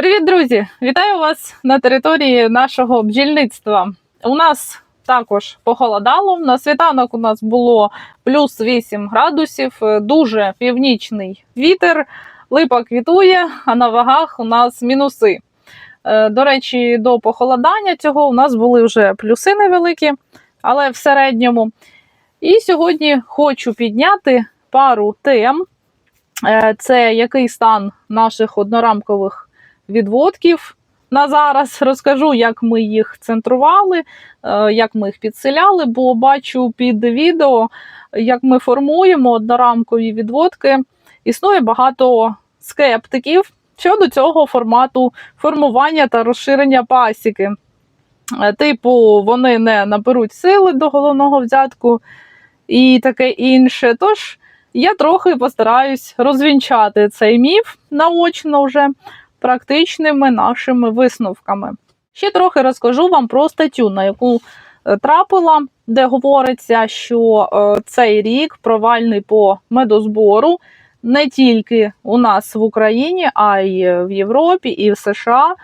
Привіт, друзі! Вітаю вас на території нашого бджільництва. У нас також похолодало. На світанок у нас було плюс 8 градусів, е, дуже північний вітер, липа квітує, а на вагах у нас мінуси. Е, До речі, до похолодання цього у нас були вже плюси невеликі, але в середньому. І сьогодні хочу підняти пару тем. Е, Це який стан наших однорамкових відводків на зараз. Розкажу, як ми їх центрували, е, як ми їх підселяли, бо бачу під відео, як ми формуємо однорамкові відводки. Існує багато скептиків щодо цього формату формування та розширення пасіки. Е, Типу, вони не наберуть сили до головного взятку і таке інше. Тож я трохи постараюсь розвінчати цей міф наочно вже практичними нашими висновками. Ще трохи розкажу вам про статтю, на яку е, трапила, де говориться, що е, цей рік провальний по медозбору не тільки у нас в Україні, а й в Європі і в США.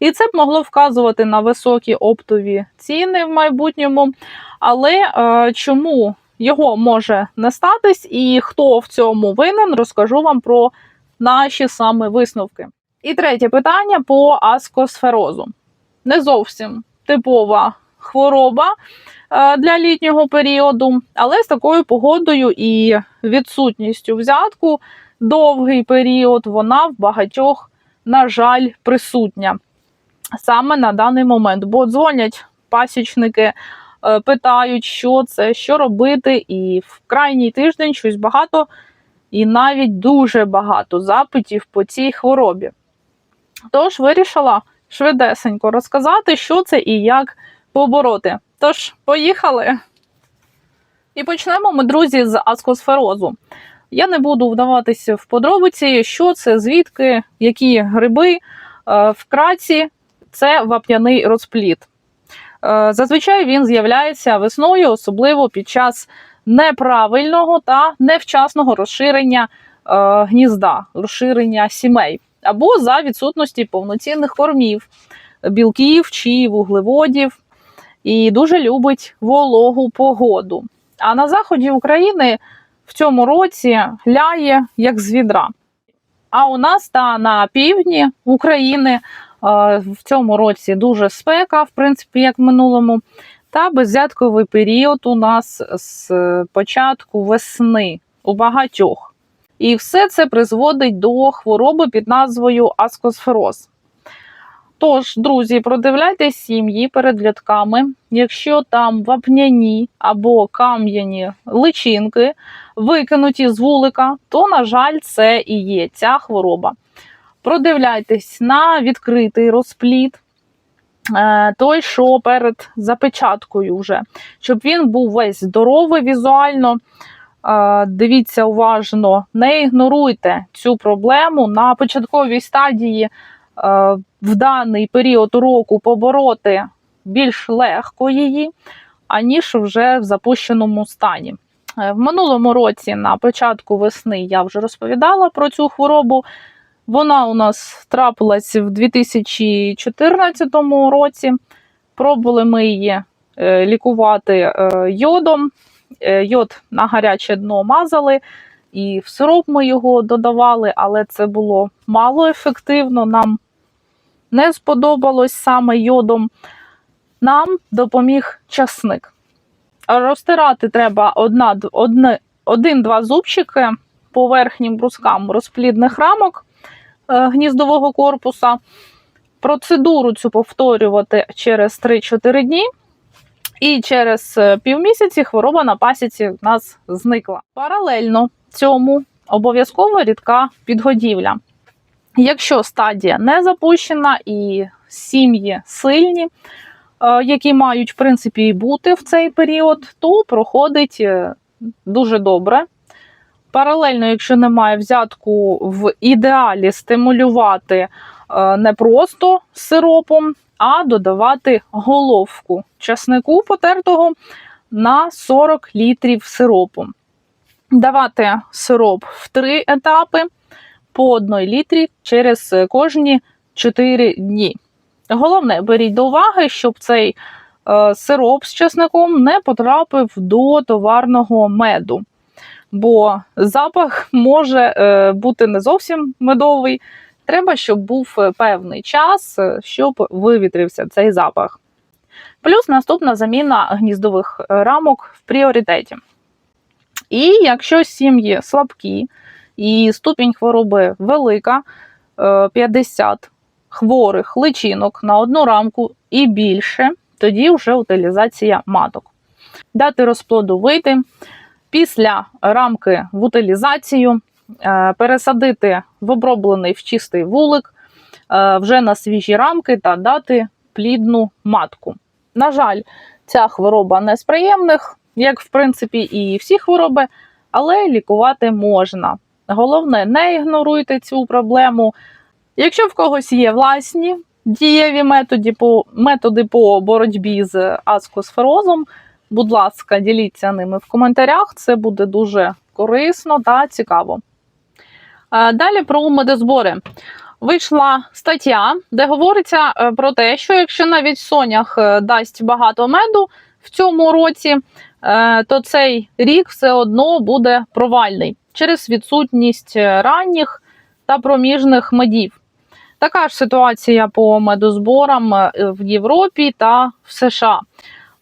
І це б могло вказувати на високі оптові ціни в майбутньому. Але е, чому його може не статись і хто в цьому винен, розкажу вам про наші саме висновки. І третє питання по аскосферозу. Не зовсім типова хвороба е, для літнього періоду, але з такою погодою і відсутністю взятку довгий період вона в багатьох, на жаль, присутня саме на даний момент. Бо дзвонять пасічники, е, питають, що це, що робити, і в крайній тиждень щось багато, і навіть дуже багато запитів по цій хворобі. Тож вирішила швидесенько розказати, що це і як побороти. Тож, поїхали. І почнемо ми, друзі, з аскосферозу. Я не буду вдаватися в подробиці, що це, звідки, які гриби. Е, Вкратці, це вапняний розплід. Е, Зазвичай він з'являється весною, особливо під час неправильного та невчасного розширення е, гнізда, розширення сімей, або за відсутності повноцінних кормів, білків чи вуглеводів, і дуже любить вологу погоду. А на заході України в цьому році ляє як з відра. А у нас та на півдні України е, в цьому році дуже спека, в принципі, як в минулому. Та беззятковий період у нас з початку весни у багатьох. І все це призводить до хвороби під назвою аскосфероз. Тож, друзі, продивляйтесь сім'ї перед рядками. Якщо там вапняні або кам'яні личинки викинуті з вулика, то, на жаль, це і є ця хвороба. Продивляйтесь на відкритий розплід, е, той, що перед запечаткою, вже, щоб він був весь здоровий візуально. Дивіться уважно, не ігноруйте цю проблему на початковій стадії. е, В даний період року побороти більш легко її, аніж вже в запущеному стані. Е, В минулому році, на початку весни, я вже розповідала про цю хворобу. Вона у нас трапилась в 2014 році. Пробували ми її е, лікувати йодом. Е, Йод на гаряче дно мазали, і в сироп ми його додавали, але це було мало ефективно. Нам не сподобалось саме йодом. Нам допоміг часник. Розтирати треба один-два зубчики по верхнім брускам розплідних рамок е, гніздового корпуса. Процедуру цю повторювати через 3-4 дні. І через е, півмісяці хвороба на пасіці в нас зникла. Паралельно цьому обов'язково рідка підгодівля. Якщо стадія не запущена і сім'ї сильні, е, які мають в принципі і бути в цей період, то проходить е, дуже добре. Паралельно, якщо немає взятку, в ідеалі стимулювати не просто сиропом, а додавати головку часнику потертого на 40 літрів сиропу. Давати сироп в три етапи по 1 літрі через кожні 4 дні. Головне, беріть до уваги, щоб цей е, сироп з чесником не потрапив до товарного меду, бо запах може е, бути не зовсім медовий. Треба, щоб був е, певний час, е, щоб вивітрився цей запах. Плюс наступна заміна гніздових е, рамок в пріоритеті. І якщо сім'ї слабкі і ступінь хвороби велика, е, 50 хворих личинок на одну рамку і більше, тоді вже утилізація маток. Дати розплоду вийти. Після рамки в утилізацію пересадити в оброблений в чистий вулик е, вже на свіжі рамки та дати плідну матку. На жаль, ця хвороба не з приємних, як в принципі і всі хвороби, але лікувати можна. Головне, не ігноруйте цю проблему. Якщо в когось є власні дієві методи по, методи по боротьбі з аскосферозом, будь ласка, діліться ними в коментарях, це буде дуже корисно та цікаво. Е, Далі про медозбори. Вийшла стаття, де говориться е, про те, що якщо навіть сонях е, дасть багато меду в цьому році, то цей рік все одно буде провальний через відсутність ранніх та проміжних медів. Така ж ситуація по медозборам в Європі та в США.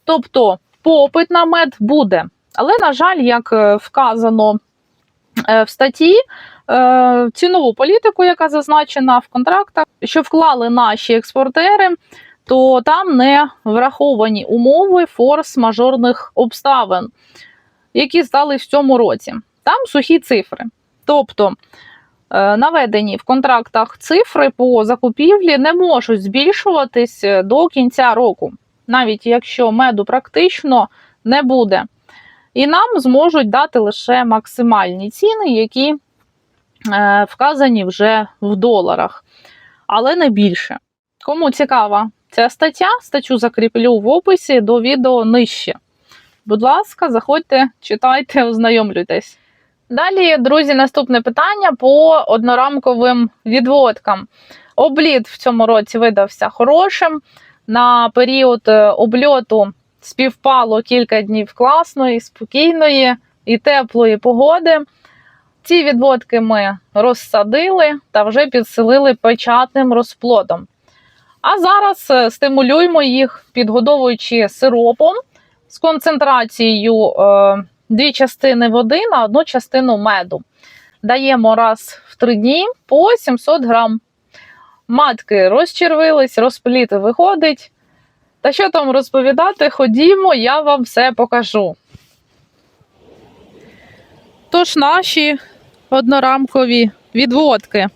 Тобто попит на мед буде. Але, на жаль, як вказано в статті, цінову політику, яка зазначена в контрактах, що вклали наші експортери, то там не враховані умови форс-мажорних обставин, які стали в цьому році. Там сухі цифри. Тобто е, наведені в контрактах цифри по закупівлі не можуть збільшуватись е, до кінця року, навіть якщо меду практично не буде. І нам зможуть дати лише максимальні ціни, які е, вказані вже в доларах, але не більше. Кому цікава ця стаття, статтю закріплю в описі до відео нижче. Будь ласка, заходьте, читайте, ознайомлюйтесь. Далі, друзі, наступне питання по однорамковим відводкам. Обліт в цьому році видався хорошим. На період е, обльоту співпало кілька днів класної, спокійної і теплої погоди. Ці відводки ми розсадили та вже підсилили печатним розплодом. А зараз е, стимулюємо їх, підгодовуючи сиропом з концентрацією е, дві частини води на одну частину меду. Даємо раз в три дні по 700 грам. Матки розчервились, розпліт виходить. Та що там розповідати, ходімо, я вам все покажу. Тож наші однорамкові відводки.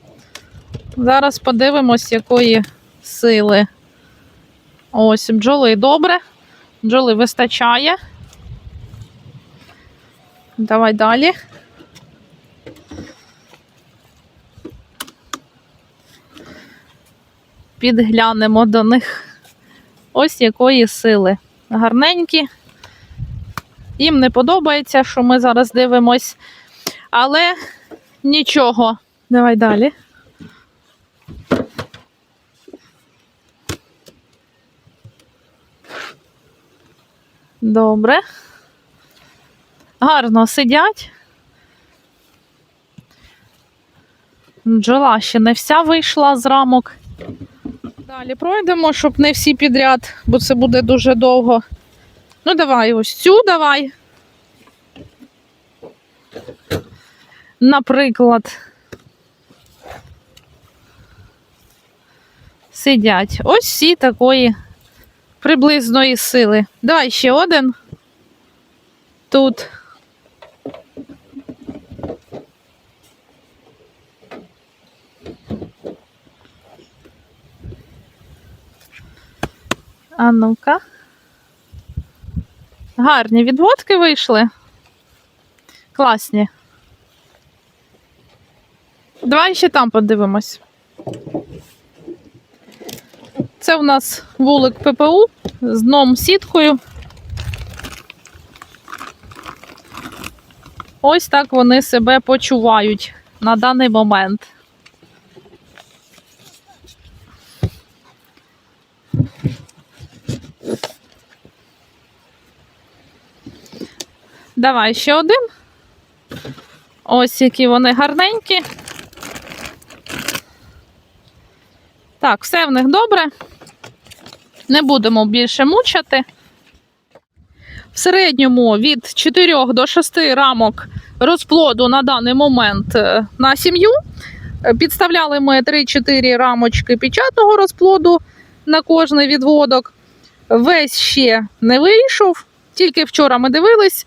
Зараз подивимось, якої сили. Ось бджоли добре. Бджоли вистачає. Давай далі. Підглянемо до них. Ось якої сили. Гарненькі. Їм не подобається, що ми зараз дивимось. Але нічого. Давай далі. Добре. Гарно сидять. Бджола ще не вся вийшла з рамок. Далі пройдемо, щоб не всі підряд, бо це буде дуже довго. Ну, давай ось цю давай. Наприклад. Сидять. Ось всі такої приблизної сили. Давай ще один. Тут. А ну-ка. Гарні відводки вийшли. Класні. Давай ще там подивимось. Це у нас вулик ППУ з дном сіткою. Ось так вони себе почувають на даний момент. Давай ще один. Ось які вони гарненькі. Так, все в них добре. Не будемо більше мучати. В середньому від 4 до 6 рамок розплоду на даний момент е, на сім'ю. Е, Підставляли ми 3-4 рамочки печатного розплоду на кожний відводок. Весь ще не вийшов, тільки вчора ми дивились.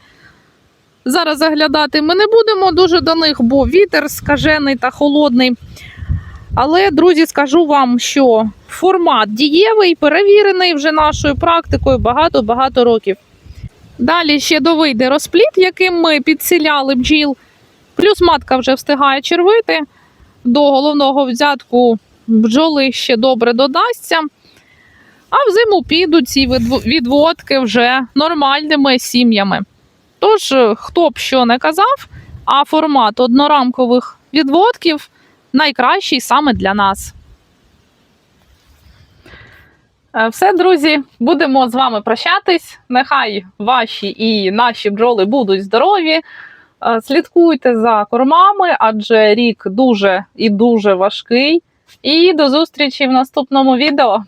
Зараз заглядати ми не будемо дуже до них, бо вітер скажений та холодний. Але, друзі, скажу вам, що формат дієвий, перевірений вже нашою практикою багато-багато років. Далі ще довийде розпліт, яким ми підсіляли бджіл. Плюс матка вже встигає червити. До головного взятку бджоли ще добре додасться. А взиму підуть ці відводки вже нормальними сім'ями. Тож, хто б що не казав, а формат однорамкових відводків найкращий саме для нас. Е, Все, друзі, будемо з вами прощатись. Нехай ваші і наші бджоли будуть здорові. Е, Слідкуйте за кормами, адже рік дуже і дуже важкий. І до зустрічі в наступному відео.